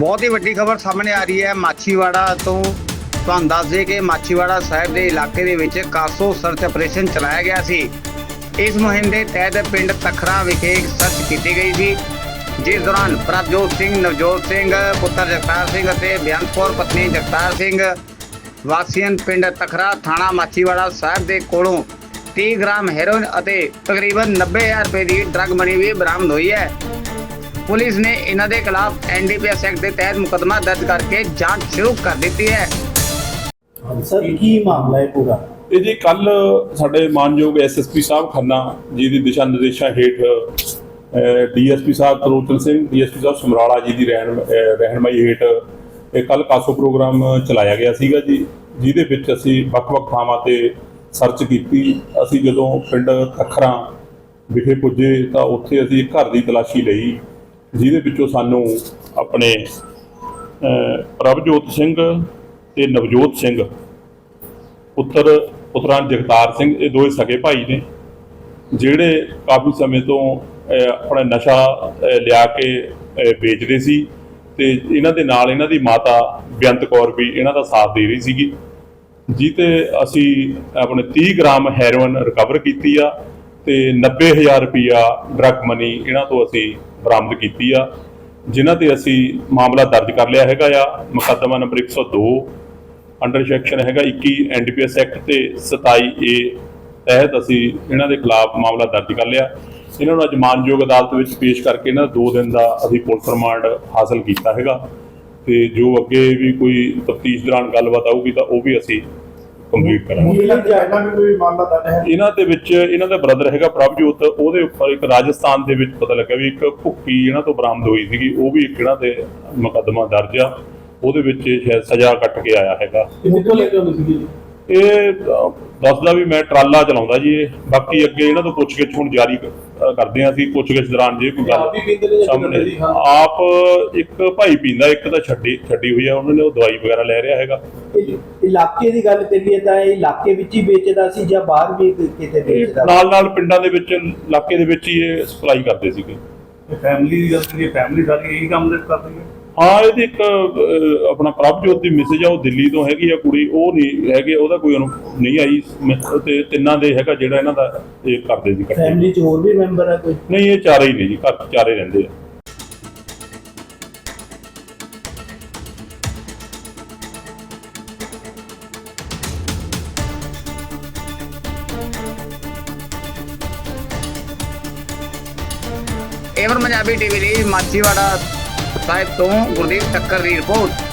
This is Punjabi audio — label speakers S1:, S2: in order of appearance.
S1: ਬਹੁਤ ਹੀ ਵੱਡੀ ਖਬਰ ਸਾਹਮਣੇ ਆ ਰਹੀ ਹੈ। ਮਾਛੀਵਾੜਾ ਤੋਂ ਤੁਹਾਨੂੰ ਦੱਸ ਦਈਏ ਕਿ ਮਾਛੀਵਾੜਾ ਸਾਹਿਬ ਦੇ ਇਲਾਕੇ ਦੇ ਵਿੱਚ ਕਾਸੋ ਸਰਚ ਆਪਰੇਸ਼ਨ ਚਲਾਇਆ ਗਿਆ ਸੀ। ਇਸ ਮੁਹਿੰਮ ਦੇ ਤਹਿਤ ਪਿੰਡ ਤਖਰਾ ਵਿਖੇ ਸਰਚ ਕੀਤੀ ਗਈ ਸੀ। ਜਿਸ ਦੌਰਾਨ ਪ੍ਰਭਜੋਤ ਸਿੰਘ, ਨਵਜੋਤ ਸਿੰਘ, ਪੁੱਤਰ ਜਗਤਾਰ ਸਿੰਘ ਅਤੇ ਬਿਆਨਪੁਰ ਪਤਨੀ ਜਗਤਾਰ ਸਿੰਘ ਵਾਸੀਆਂ ਪਿੰਡ ਤਖਰਾ ਥਾਣਾ ਮਾਛੀਵਾੜਾ ਸਾਹਿਬ ਦੇ ਕੋਲੋਂ 30 ਗ੍ਰਾਮ ਹੈਰੋਇਨ ਅਤੇ ਤਕਰੀਬਨ 90000 ਰੁਪਏ ਦੀ ਡਰੱਗ ਮਨੀ ਵੀ ਬਰਾਮਦ ਹੋਈ ਹੈ। ਪੁਲਿਸ ਨੇ ਇਹਨਾਂ ਦੇ ਖਿਲਾਫ ਐਨਡੀਪੀਐਸ ਐਕਟ ਦੇ ਤਹਿਤ ਮੁਕੱਦਮਾ ਦਰਜ ਕਰਕੇ ਜਾਂਚ ਸ਼ੁਰੂ ਕਰ ਦਿੱਤੀ ਹੈ।
S2: ਸਰ ਕੀ ਮਾਮਲਾ ਹੈ ਪੂਰਾ?
S3: ਇਹ ਜੀ ਕੱਲ ਸਾਡੇ ਮਾਨਯੋਗ ਐਸਐਸਪੀ ਸਾਹਿਬ ਖੰਨਾ ਜੀ ਦੀ ਦਿਸ਼ਾ ਨਿਰਦੇਸ਼ਾਂ ਹੇਠ ਡੀਐਸਪੀ ਸਾਹਿਬ ਤਰੋਤਨ ਸਿੰਘ ਡੀਐਸਪੀ ਸਾਹਿਬ ਸਮਰਾਲਾ ਜੀ ਦੀ ਰਹਿਣ ਰਹਿਨਮਾਈ ਹੇਠ ਇਹ ਕੱਲ ਕਾਸੋ ਪ੍ਰੋਗਰਾਮ ਚਲਾਇਆ ਗਿਆ ਸੀਗਾ ਜੀ ਜਿਹਦੇ ਵਿੱਚ ਅਸੀਂ ਵੱਖ-ਵੱਖ ਥਾਵਾਂ ਤੇ ਸਰਚ ਕੀਤੀ। ਅਸੀਂ ਜਦੋਂ ਪਿੰਡ ਖੱਖਰਾਂ ਵਿਖੇ ਪੁੱਜੇ ਤਾਂ ਉੱਥੇ ਅਸੀਂ ਘਰ ਦੀ ਤਲਾਸ਼ੀ ਲਈ ਜਿਹਦੇ ਵਿੱਚੋਂ ਸਾਨੂੰ ਆਪਣੇ ਪ੍ਰਭਜੋਤ ਸਿੰਘ ਤੇ ਨਵਜੋਤ ਸਿੰਘ, ਪੁੱਤਰ, ਪੁੱਤਰਾਂ ਜਗਤਾਰ ਸਿੰਘ, ਇਹ ਦੋਵੇਂ ਸਕੇ ਭਾਈ ਨੇ, ਜਿਹੜੇ ਕਾਫੀ ਸਮੇਂ ਤੋਂ ਆਪਣਾ ਨਸ਼ਾ ਲਿਆ ਕੇ ਵੇਚਦੇ ਸੀ ਤੇ ਇਹਨਾਂ ਦੇ ਨਾਲ ਇਹਨਾਂ ਦੀ ਮਾਤਾ ਬੇਅੰਤ ਕੌਰ ਵੀ ਇਹਨਾਂ ਦਾ ਸਾਥ ਦੇ ਰਹੀ ਸੀਗੀ ਜੀ ਅਸੀਂ ਆਪਣੇ 30 ਗ੍ਰਾਮ ਹੈਰੋਇਨ ਰਿਕਵਰ ਕੀਤੀ ਆ ਤੇ 90000 ਰੁਪਿਆ ਡਰੱਗ ਮਨੀ ਇਹਨਾਂ ਤੋਂ ਅਸੀਂ ਬਰਾਮਦ ਕੀਤੀ ਆ, ਜਿਨ੍ਹਾਂ ਤੇ ਅਸੀਂ ਮਾਮਲਾ ਦਰਜ ਕਰ ਲਿਆ ਹੈਗਾ ਆ, ਮੁਕੱਦਮਾ ਨੰਬਰ 102 ਅੰਡਰ ਸੈਕਸ਼ਨ ਹੈਗਾ 21 ਐਨਡੀਪੀਐਸ ਐਕਟ ਤੇ 27 ਏ ਤਹਿਤ ਅਸੀਂ ਇਹਨਾਂ ਦੇ ਖਿਲਾਫ ਮਾਮਲਾ ਦਰਜ ਕਰ ਲਿਆ। ਇਹਨਾਂ ਨੂੰ ਅੱਜ ਮਾਨਯੋਗ ਅਦਾਲਤ ਵਿੱਚ ਪੇਸ਼ ਕਰਕੇ ਇਹਨਾਂ ਦਾ 2 ਦਿਨ ਦਾ ਅਸੀਂ ਪੁਲਿਸ ਰਿਮਾਂਡ ਹਾਸਲ ਕੀਤਾ ਹੈਗਾ। ਤੇ ਜੋ ਅੱਗੇ ਵੀ ਕੋਈ ਤਫਤੀਸ਼ ਦੌਰਾਨ ਗੱਲਬਾਤ ਆਊਗੀ ਤਾਂ ਉਹ ਵੀ ਅਸੀਂ ਕੰਪਲੀਟ ਕਰਾਂਗੇ।
S2: ਇਹ ਜਾਇਨਾ ਵੀ ਕੋਈ ਮਾਮਲਾ ਦਰਜ ਹੈ।
S3: ਇਹਨਾਂ ਦੇ ਵਿੱਚ ਇਹਨਾਂ ਦਾ ਬ੍ਰਦਰ ਹੈਗਾ ਪ੍ਰਭਜੋਤ ਉਹਦੇ ਉੱਪਰ ਇੱਕ ਰਾਜਸਥਾਨ ਦੇ ਵਿੱਚ ਪਤਾ ਲੱਗਾ ਵੀ ਇੱਕ ਭੁੱਕੀ ਇਹਨਾਂ ਤੋਂ ਬਰਾਮਦ ਹੋਈ ਸੀਗੀ। ਉਹ ਵੀ ਇਹਨਾਂ ਤੇ ਮੁਕੱਦਮਾ ਦਰਜ ਆ। ਉਹਦੇ ਵਿੱਚ ਸ਼ਾਇਦ ਸਜ਼ਾ ਕੱਟ ਕੇ ਆਇਆ ਹੈਗਾ।
S2: ਕਿੱਥੋਂ ਲੈ ਕੇ ਆਉਂਦੇ ਸੀਗੇ
S3: ਇਹ ਦੱਸਦਾ ਵੀ ਮੈਂ ਟਰਾਲਾ ਚਲਾਉਂਦਾ ਜੀ ਇਹ। ਬਾਕੀ ਅੱਗੇ ਇਹਨਾਂ ਤੋਂ ਪੁੱਛਗਿੱਛ ਹੁਣ ਜਾਰੀ ਕਰਦੇ ਹਾਂ ਅਸੀਂ ਪੁੱਛਗਿੱਛ ਦੌਰਾਨ ਜੇ ਕੋਈ
S2: ਆਪ ਹੀ ਪੀਂਦੇ ਨੇ
S3: ਗੱਲ
S2: ਜਾਂ
S3: ਸਾਹਮਣੇ।
S2: ਕਿੱਦਾਂ ਜੀ? ਹਾਂ।
S3: ਆਪ ਇੱਕ ਭਾਈ ਪੀਂਦਾ ਇੱਕ ਤਾਂ ਛੱਡੀ ਛੱਡੀ ਹੋਈ ਆ ਉਹਨਾਂ ਨੇ ਉਹ ਦਵਾਈ ਵਗੈਰਾ ਲੈ ਰਿਹਾ ਹੈਗਾ।
S4: ਇਹ ਇਲਾਕੇ ਦੀ ਗੱਲ ਕਰੀਏ ਤਾਂ ਇਹ ਇਲਾਕੇ ਵਿੱਚ ਹੀ ਵੇਚਦਾ ਸੀ ਜਾਂ ਬਾਹਰ ਵੀ ਕਿਤੇ ਵੇਚਦਾ?
S3: ਨਾਲ ਨਾਲ ਪਿੰਡਾਂ ਦੇ ਵਿੱਚ ਇਲਾਕੇ ਦੇ ਵਿੱਚ ਹੀ ਇਹ ਸਪਲਾਈ ਕਰਦੇ ਸੀਗੇ।
S5: ਫੈਮਿਲੀ ਦੀ ਗੱਲ ਕਰੀਏ ਫੈਮਿਲੀ ਸਾਰੀ ਇਹੀ ਕੰਮ ਦੇ ਕਰਦੀ ਹੈ
S3: ਹਾਂ ਇਹਦੀ ਇੱਕ ਆਪਣਾ ਪ੍ਰਭਜੋਤ ਦੀ ਮੈਸੇਜ ਆ ਉਹ ਦਿੱਲੀ ਤੋਂ ਹੈਗੀ ਆ ਕੁੜੀ ਉਹ ਨਹੀਂ ਹੈਗੇ ਉਹਦਾ ਕੋਈ ਉਹਨੂੰ ਨਹੀਂ ਆਈ ਤੇ ਤਿੰਨਾਂ ਦੇ ਹੈਗਾ ਜਿਹੜਾ ਇਹਨਾਂ ਦਾ ਇਹ ਕਰਦੇ ਸੀ ਇਕੱਠੇ।
S4: ਫੈਮਿਲੀ 'ਚ ਹੋਰ ਵੀ ਮੈਂਬਰ ਆ ਕੋਈ?
S3: ਨਹੀਂ ਇਹ ਚਾਰੇ ਹੀ ਨੇ ਜੀ ਘਰ 'ਚ ਚਾਰੇ ਰਹਿੰਦੇ ਆ।
S1: ਏਵਰ ਪੰਜਾਬੀ ਟੀਵੀ ਲਈ ਮਾਛੀਵਾੜਾ ਸਾਹਿਬ ਤੋਂ ਗੁਰਦੀਪ ਟੱਕਰ ਦੀ ਰਿਪੋਰਟ।